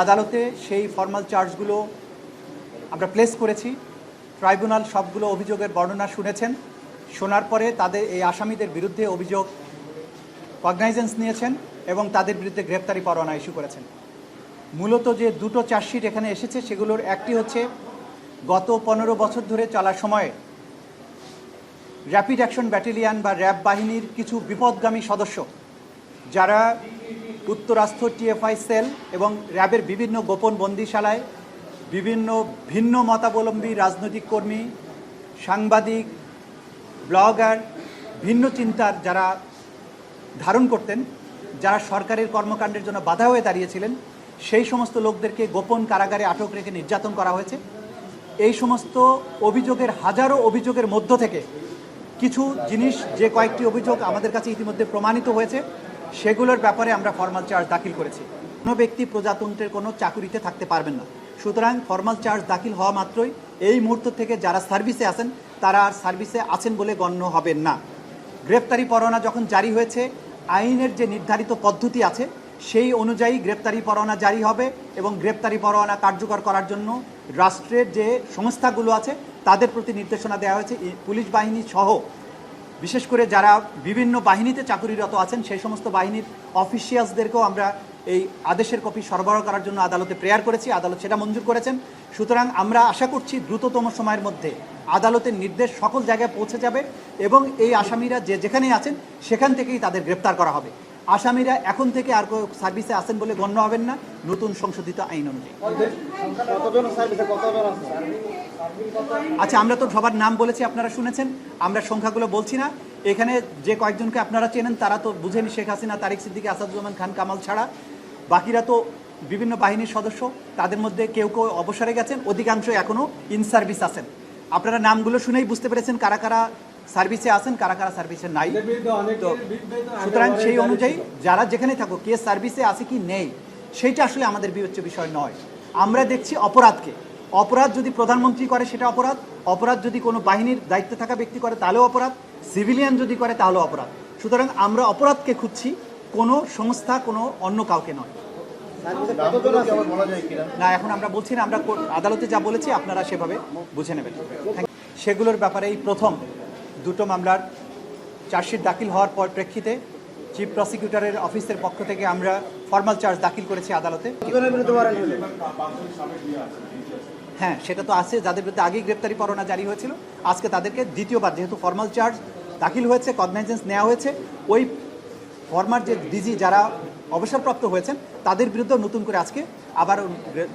আদালতে সেই ফর্মাল চার্জগুলো আমরা প্লেস করেছি। ট্রাইব্যুনাল সবগুলো অভিযোগের বর্ণনা শুনেছেন। শোনার পরে তাদের এই আসামিদের বিরুদ্ধে অভিযোগ কগনাইজেন্স নিয়েছেন এবং তাদের বিরুদ্ধে গ্রেপ্তারি পরোয়ানা ইস্যু করেছেন। মূলত যে দুটো চার্জশিট এখানে এসেছে, সেগুলোর একটি হচ্ছে গত পনেরো বছর ধরে চলার সময়ে র্যাপিড অ্যাকশন ব্যাটালিয়ান বা র্যাব বাহিনীর কিছু বিপদগামী সদস্য যারা উত্তরাস্থ টিএফআই সেল এবং র্যাবের বিভিন্ন গোপন বন্দিশালায় বিভিন্ন ভিন্ন মতাবলম্বী রাজনৈতিক কর্মী, সাংবাদিক, ব্লগার, ভিন্ন চিন্তার যারা ধারণ করতেন, যারা সরকারের কর্মকাণ্ডের জন্য বাধা হয়ে দাঁড়িয়েছিলেন, সেই সমস্ত লোকদেরকে গোপন কারাগারে আটক রেখে নির্যাতন করা হয়েছে। এই সমস্ত অভিযোগের হাজারো অভিযোগের মধ্য থেকে কিছু জিনিস, যে কয়েকটি অভিযোগ আমাদের কাছে ইতিমধ্যে প্রমাণিত হয়েছে সেগুলোর ব্যাপারে আমরা ফর্মাল চার্জ দাখিল করেছি। কোনো ব্যক্তি প্রজাতন্ত্রের কোনো চাকুরিতে থাকতে পারবেন না। সুতরাং ফর্মাল চার্জ দাখিল হওয়া মাত্রই এই মুহূর্ত থেকে যারা সার্ভিসে আছেন, তারা আর সার্ভিসে আছেন বলে গণ্য হবেন না। গ্রেপ্তারি পরোয়ানা যখন জারি হয়েছে, আইনের যে নির্ধারিত পদ্ধতি আছে, সেই অনুযায়ী গ্রেপ্তারি পরোয়ানা জারি হবে এবং গ্রেপ্তারি পরোয়ানা কার্যকর করার জন্য রাষ্ট্রের যে সংস্থাগুলো আছে, তাদের প্রতি নির্দেশনা দেওয়া হয়েছে। পুলিশ বাহিনী সহ বিশেষ করে যারা বিভিন্ন বাহিনীতে চাকুরিরত আছেন, সেই সমস্ত বাহিনীর অফিসিয়ালসদেরকেও আমরা এই আদেশের কপি সরবরাহ করার জন্য আদালতে প্রেয়ার করেছি। আদালত সেটা মঞ্জুর করেছেন। সুতরাং আমরা আশা করছি দ্রুততম সময়ের মধ্যে আদালতের নির্দেশ সকল জায়গায় পৌঁছে যাবে এবং এই আসামিরা যে যেখানেই আছেন, সেখান থেকেই তাদের গ্রেপ্তার করা হবে। আসামিরা এখন থেকে আর সার্ভিসে আছেন বলে গণ্য হবেন না। নতুন সংশোধিত আইন অনুযায়ী। আচ্ছা আমরা তো সবার নাম বলেছি, আপনারা শুনেছেন। আমরা সংখ্যাগুলো বলছি না। এখানে যে কয়েকজনকে আপনারা চেনেন, তারা তো বুঝেনি শেখ হাসিনা, তারিক সিদ্দিকী, আসাদুজ্জামান খান, কামাল ছাড়া। বাকিরা তো বিভিন্ন বাহিনীর সদস্য। তাদের মধ্যে কেউ কেউ অবসরে গেছেন, অধিকাংশ এখনও ইন সার্ভিস আছেন। আপনারা নামগুলো শুনেই বুঝতে পেরেছেন কারা কারা সার্ভিসে আছেন কারা কারা সার্ভিসে নাই। তো সুতরাং সেই অনুযায়ী যারা যেখানে থাকুক কে সার্ভিসে আছে কি নেই সেইটা আসলে আমাদের বিবেচ্য বিষয় নয়। আমরা দেখছি অপরাধকে। অপরাধ যদি প্রধানমন্ত্রী করে সেটা অপরাধ। অপরাধ যদি কোনো বাহিনীর দায়িত্বে থাকা ব্যক্তি করে তাহলেও অপরাধ। সিভিলিয়ান যদি করে তাহলেও অপরাধ। সুতরাং আমরা অপরাধকে খুঁজছি কোনো সংস্থা কোনো অন্য কাউকে নয়। না এখন আমরা বলছি না আমরা আদালতে যা বলেছি আপনারা সেভাবে বুঝে নেবেন। সেগুলোর ব্যাপারে এই প্রথম দুটো মামলার চার্জশিট দাখিল হওয়ার পর প্রেক্ষিতে চিফ প্রসিকিউটরের অফিসের পক্ষ থেকে আমরা ফর্মাল চার্জ দাখিল করেছি আদালতে। হ্যাঁ সেটা তো আছে। যাদের বিরুদ্ধে আগেই গ্রেপ্তারি পরোয়ানা জারি হয়েছিল আজকে তাদেরকে দ্বিতীয়বার যেহেতু ফর্মাল চার্জ দাখিল হয়েছে কগনাইজেন্স নেওয়া হয়েছে ওই ফর্মার যে ডিজি যারা অবসরপ্রাপ্ত হয়েছেন তাদের বিরুদ্ধে নতুন করে আজকে আবার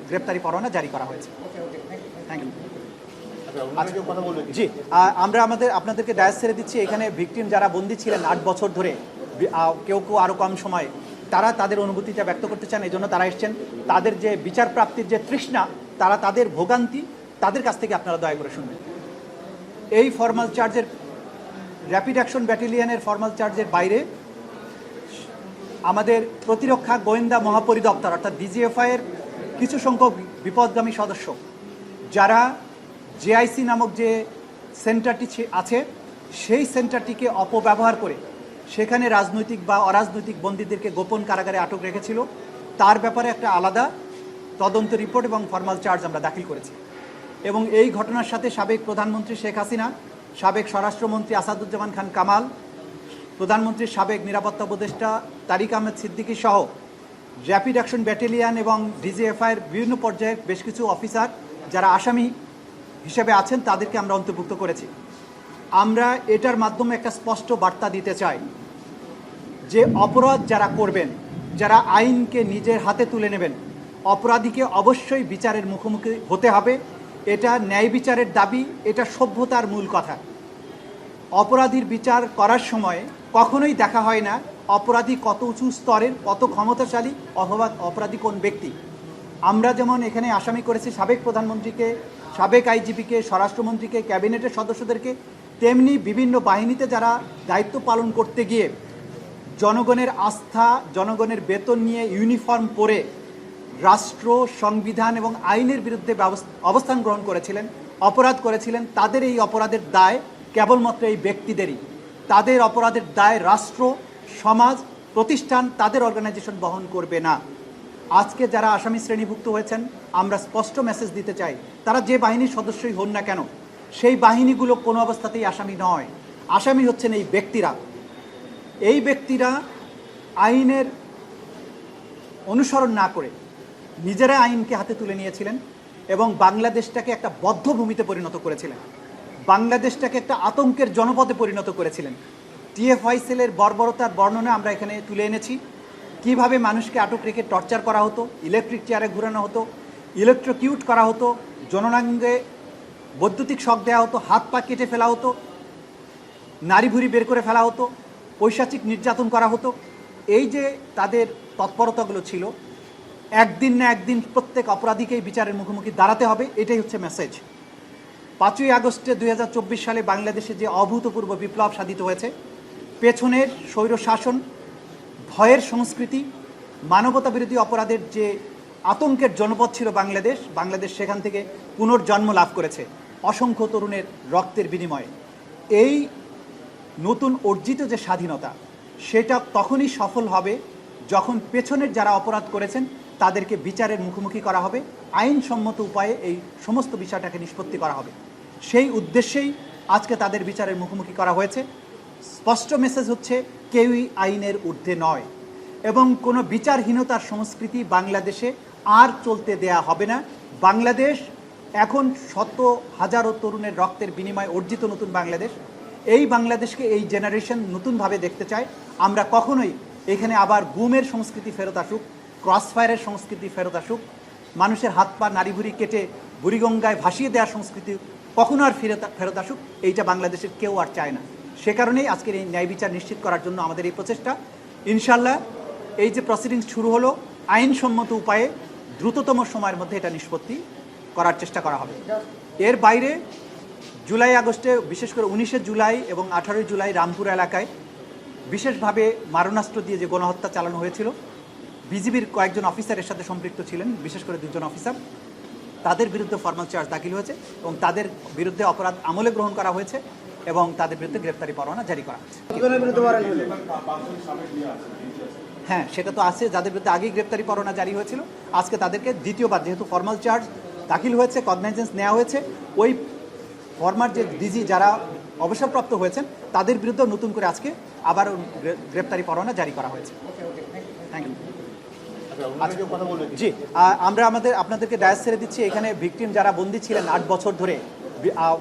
গ্রেপ্তারি পরোয়ানা জারি করা হয়েছে। থ্যাংক ইউ জি আমরা আমাদের, আপনাদেরকে ডায়াস ছেড়ে দিচ্ছি। এখানে ভিকটিম যারা বন্দী ছিলেন আট বছর ধরে কেউ কেউ আরও কম সময়, তারা তাদের অনুভূতিটা ব্যক্ত করতে চান এই জন্য তারা এসছেন। তাদের যে বিচার প্রাপ্তির যে তৃষ্ণা, তারা তাদের ভোগান্তি, তাদের কাছ থেকে আপনারা দয়া করে শুনবেন। এই ফর্মাল চার্জের, র্যাপিড অ্যাকশন ব্যাটালিয়নের ফর্মাল চার্জের বাইরে, আমাদের প্রতিরক্ষা গোয়েন্দা মহাপরিদপ্তর, অর্থাৎ ডিজিএফআই এর কিছু সংখ্যক বিপদগামী সদস্য, যারা জেআইসি নামক যে সেন্টারটি আছে, সেই সেন্টারটিকে অপব্যবহার করে সেখানে রাজনৈতিক বা অরাজনৈতিক বন্দীদেরকে গোপন কারাগারে আটক রেখেছিল। তার ব্যাপারে একটা আলাদা তদন্ত রিপোর্ট এবং ফর্মাল চার্জ আমরা দাখিল করেছি। এবং এই ঘটনার সাথে সাবেক প্রধানমন্ত্রী শেখ হাসিনা, সাবেক স্বরাষ্ট্রমন্ত্রী আসাদুজ্জামান খান কামাল প্রধানমন্ত্রীর সাবেক নিরাপত্তা উপদেষ্টা তারিক আহমেদ সিদ্দিকী সহ র্যাপিড অ্যাকশন ব্যাটালিয়ান এবং ডিজিএফআইয়ের বিভিন্ন পর্যায়ের বেশ কিছু অফিসার, যারা আসামি হিসেবে আছেন, তাদেরকে আমরা অন্তর্ভুক্ত করেছি। আমরা এটার মাধ্যমে একটা স্পষ্ট বার্তা দিতে চাই যে অপরাধ যারা করবেন, যারা আইনকে নিজের হাতে তুলে নেবেন, অপরাধীকে অবশ্যই বিচারের মুখোমুখি হতে হবে। এটা ন্যায় বিচারের দাবি, এটা সভ্যতার মূল কথা। অপরাধীর বিচার করার সময় কখনোই দেখা হয় না অপরাধী কত উঁচু স্তরের, কত ক্ষমতাশালী অথবা অপরাধী কোন ব্যক্তি। আমরা যেমন এখানে আসামি করেছি সাবেক প্রধানমন্ত্রীকে সাবেক আইজিপিকে, স্বরাষ্ট্রমন্ত্রীকে, ক্যাবিনেটের সদস্যদেরকে, তেমনি বিভিন্ন বাহিনীতে যারা দায়িত্ব পালন করতে গিয়ে জনগণের আস্থা, জনগণের বেতন নিয়ে ইউনিফর্ম পরে রাষ্ট্র, সংবিধান এবং আইনের বিরুদ্ধে অবস্থান গ্রহণ করেছিলেন, অপরাধ করেছিলেন, তাদের এই অপরাধের দায় কেবলমাত্র এই ব্যক্তিদেরই। তাদের অপরাধের দায় রাষ্ট্র, সমাজ, প্রতিষ্ঠান, তাদের অর্গানাইজেশন বহন করবে না। আজকে যারা আসামি শ্রেণীভুক্ত হয়েছেন, আমরা স্পষ্ট মেসেজ দিতে চাই, তারা যে বাহিনীর সদস্যই হন না কেন, সেই বাহিনীগুলো কোনো অবস্থাতেই আসামি নয়। আসামি হচ্ছেন এই ব্যক্তিরা। এই ব্যক্তিরা আইনের অনুসরণ না করে নিজেরা আইনকে হাতে তুলে নিয়েছিলেন এবং বাংলাদেশটাকে একটা বদ্ধভূমিতে পরিণত করেছিলেন। বাংলাদেশটাকে একটা আতঙ্কের জনপদে পরিণত করেছিলেন। টিএফআই সেলের বর্বরতার বর্ণনা আমরা এখানে তুলে এনেছি। কীভাবে মানুষকে আটক রেখে টর্চার করা হতো, ইলেকট্রিক চেয়ারে ঘুরানো হতো ইলেকট্রোকিউট করা হতো, জননাঙ্গে বৈদ্যুতিক শখ দেওয়া হতো, হাত পা কেটে ফেলা হতো, নারী ভুড়ি বের করে ফেলা হতো, পৈশাচিক নির্যাতন করা হতো। এই যে তাদের তৎপরতাগুলো ছিল, একদিন না একদিন প্রত্যেক অপরাধীকেই বিচারের মুখোমুখি দাঁড়াতে হবে, এটাই হচ্ছে মেসেজ পাঁচই আগস্টে দু হাজার চব্বিশ সালে বাংলাদেশে যে অভূতপূর্ব বিপ্লব সাধিত হয়েছে, পেছনের স্বৈর শাসন ভয়ের সংস্কৃতি মানবতা বিরোধী অপরাধের যে আতঙ্কের জনপদ ছিল বাংলাদেশ বাংলাদেশ সেখান থেকে পুনর্জন্ম লাভ করেছে অসংখ্য তরুণের রক্তের বিনিময়ে। এই নতুন অর্জিত যে স্বাধীনতা, সেটা তখনই সফল হবে যখন পেছনের যারা অপরাধ করেছেন, তাদেরকে বিচারের মুখোমুখি করা হবে, আইনসম্মত উপায়ে এই সমস্ত বিষয়টাকে নিষ্পত্তি করা হবে। সেই উদ্দেশ্যেই আজকে তাদের বিচারের মুখোমুখি করা হয়েছে। স্পষ্ট মেসেজ হচ্ছে, কেউই আইনের ঊর্ধ্বে নয়। এবং কোনো বিচারহীনতার সংস্কৃতি বাংলাদেশে আর চলতে দেয়া হবে না। বাংলাদেশ এখন শত হাজারো তরুণের রক্তের বিনিময়ে অর্জিত নতুন বাংলাদেশ। এই বাংলাদেশকে এই জেনারেশন নতুনভাবে দেখতে চায়। আমরা কখনোই এখানে আবার গুমের সংস্কৃতি ফেরত আসুক ক্রসফায়ারের সংস্কৃতি ফেরত আসুক, মানুষের হাত পা নাড়ি ভুড়ি কেটে বুড়িগঙ্গায় ভাসিয়ে দেওয়ার সংস্কৃতি কখনো আর ফেরত আসুক। এইটা বাংলাদেশের কেউ আর চায় না। সে কারণেই আজকের এই ন্যায় বিচার নিশ্চিত করার জন্য আমাদের এই প্রচেষ্টা। ইনশাল্লাহ এই যে প্রসিডিংস শুরু হলো, আইনসম্মত উপায়ে দ্রুততম সময়ের মধ্যে এটা নিষ্পত্তি করার চেষ্টা করা হবে। এর বাইরে, জুলাই আগস্টে, বিশেষ করে উনিশে জুলাই এবং আঠারোই জুলাই রামপুর এলাকায় বিশেষভাবে মারণাস্ত্র দিয়ে যে গণহত্যা চালানো হয়েছিল, বিজিবির কয়েকজন অফিসারের সাথে সম্পৃক্ত ছিলেন, বিশেষ করে দুজন অফিসার। তাদের বিরুদ্ধে ফর্মাল চার্জ দাখিল হয়েছে এবং তাদের বিরুদ্ধে অপরাধ আমলে গ্রহণ করা হয়েছে। এবং তাদের বিরুদ্ধে গ্রেপ্তারি পরোয়ানা জারি করা হ্যাঁ সেটা তো আছে যাদের বিরুদ্ধে আগেই গ্রেপ্তারি পরোয়ানা জারি হয়েছিল। আজকে তাদেরকে দ্বিতীয়বার যেহেতু ফর্মাল চার্জ দাখিল হয়েছে কগনাইজেন্স নেওয়া হয়েছে ওই ফর্মার যে ডিজি যারা অবসরপ্রাপ্ত হয়েছেন তাদের বিরুদ্ধে নতুন করে আজকে আবার গ্রেপ্তারি পরোয়ানা জারি করা হয়েছে। থ্যাংক ইউ আচ্ছা বলবে কি? জি আমরা আমাদের আপনাদেরকে ডায়াস ছেড়ে দিচ্ছি এখানে ভিকটিম যারা বন্দী ছিলেন আট বছর ধরে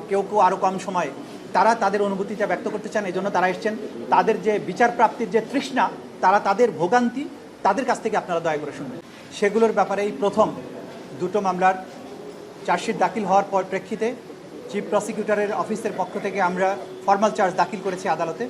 কেউ কেউ আরও কম সময় তারা তাদের অনুভূতিটা ব্যক্ত করতে চান, এই জন্য তারা এসছেন। তাদের যে বিচার প্রাপ্তির যে তৃষ্ণা, তারা তাদের ভোগান্তি তাদের কাছ থেকে আপনারা দয়া করে শুনবেন। সেগুলোর ব্যাপারে এই প্রথম দুটো মামলার চার্জশিট দাখিল হওয়ার পর প্রেক্ষিতে চিফ প্রসিকিউটরের অফিসের পক্ষ থেকে আমরা ফর্মাল চার্জ দাখিল করেছি আদালতে।